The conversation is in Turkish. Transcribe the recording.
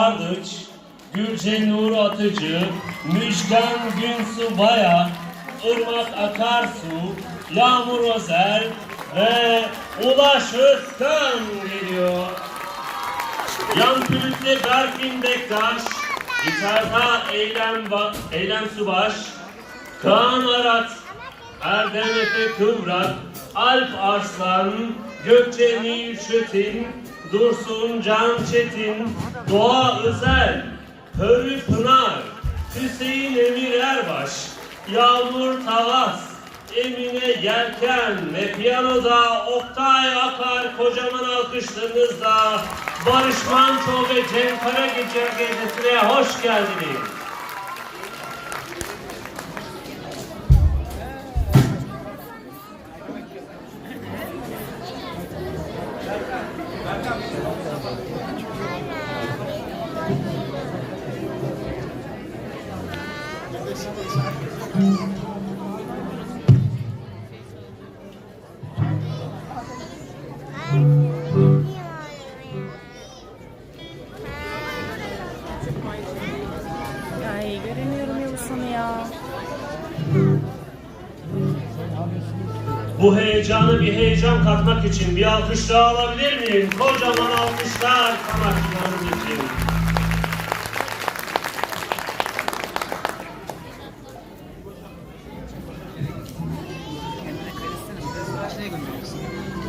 Ardıç, Gülce Nur Atıcı, Müjgan Günsu Baya, Irmak Akarsu, Yağmur Özer ve Ulaş Özkan geliyor. Yan flütte Berfin Bektaş, gitarda Eylem, Ba- Eylem Subaş, Kaan Arat, Erdem Efe Kıvrak, Alp Arslan, Gökçe Nil Çetin, Dursun Can Çetin, Doğa Özel, Hörü Pınar, Hüseyin Emir Erbaş, Yağmur Tavas, Emine Yelken ve piyanoda Oktay Akar kocaman alkışlarınızla Barış Manço ve Cem Karagece gecesine hoş geldiniz. Ay göremiyorum Yavuzhan'ı ya. Bu heyecanı bir heyecan katmak için bir alkış daha alabilir miyim? Kocaman alkışlar sanatçılarımız için. 那个女生